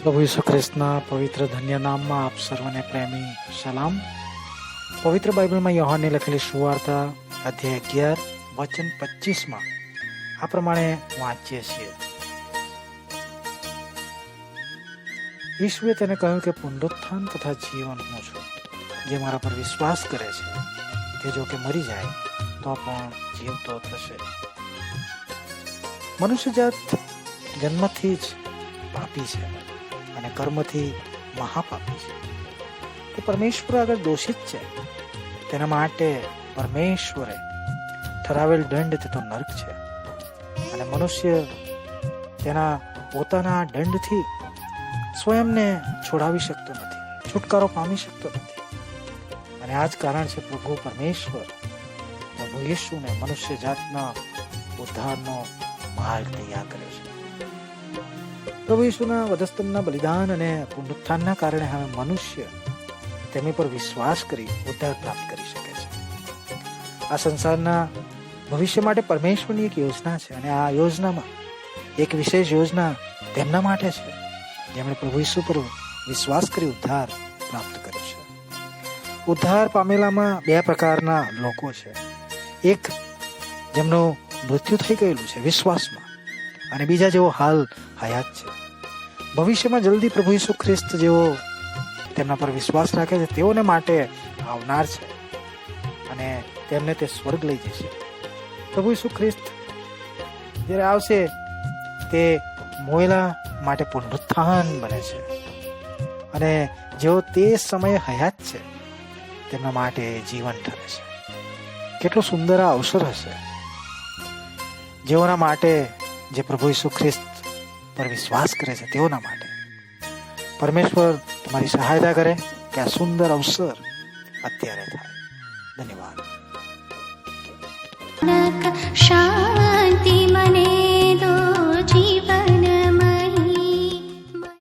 પ્રભુ ઈસુ ખ્રિસ્તના પવિત્ર ધન્ય નામમાં આપ સર્વને પ્રેમી, સલામ. પવિત્ર બાઇબલમાં યોહાનને લખેલી સુવાર્તા અધ્યાય અગિયાર, વચન પચીસમાં આ પ્રમાણે વાંચીએ છીએ. ઈશ્વરે તેને કહ્યું કે પુનરુત્થાન તથા જીવન હું છું, જે મારા પર વિશ્વાસ કરે છે, તે જો કે મરી જાય, તો પણ જીવતો થશે. મનુષ્ય જાત જન્મથી જ પાપી છે. અને કર્મથી મહાપાપી છે. તે પરમેશ્વર આગળ દોષિત છે. તેના માટે પરમેશ્વરે ઠરાવેલ દંડ તે તો નર્ક છે. અને મનુષ્ય તેના પોતાના દંડથી સ્વયંને છોડાવી શકતો નથી, છુટકારો પામી શકતો નથી. અને આ જ કારણ છે પ્રભુ પરમેશ્વર, પ્રભુ યશુને મનુષ્ય જાતના ઉદ્ધારનો માર્ગ તૈયાર કરે છે. પ્રભુ ઈસુના વધસ્તંભના બલિદાન અને પુનરુત્થાનના કારણે હવે મનુષ્ય તેની પર વિશ્વાસ કરી ઉદ્ધાર પ્રાપ્ત કરી શકે છે. આ સંસારના ભવિષ્ય માટે પરમેશ્વરની એક યોજના છે અને આ યોજનામાં એક વિશેષ યોજના તેમના માટે છે. જેમણે પ્રભુ ઈસુ પર વિશ્વાસ કરી ઉદ્ધાર પ્રાપ્ત કર્યો છે. ઉદ્ધાર પામેલામાં બે પ્રકારના લોકો છે. એક જેમનું મૃત્યુ થઈ ગયેલું છે વિશ્વાસમાં. અને બીજા જેવો હાલ હયાત છે. ભવિષ્યમાં જલ્દી પ્રભુ ઈસુ ખ્રિસ્ત જેવો તેમના પર વિશ્વાસ રાખે છે, તેઓને માટે આવનાર છે અને તેમને તે સ્વર્ગ લઈ જશે. પ્રભુ ઈસુ ખ્રિસ્ત જ્યારે આવશે, તે મોયલા માટે પુનરુત્થાન બને છે. અને જેઓ તે સમયે હયાત છે, તેમના માટે જીવન ઠરે છે. કેટલો સુંદર આ અવસર હશે. જેઓના માટે જે પ્રભુ ઈસુ ખ્રિસ્ત પર વિશ્વાસ કરે છે તેઓના માટે પરમેશ્વર તમારી સહાયતા કરે કે આ સુંદર અવસર અત્યારે થાય ધન્યવાદ નક શા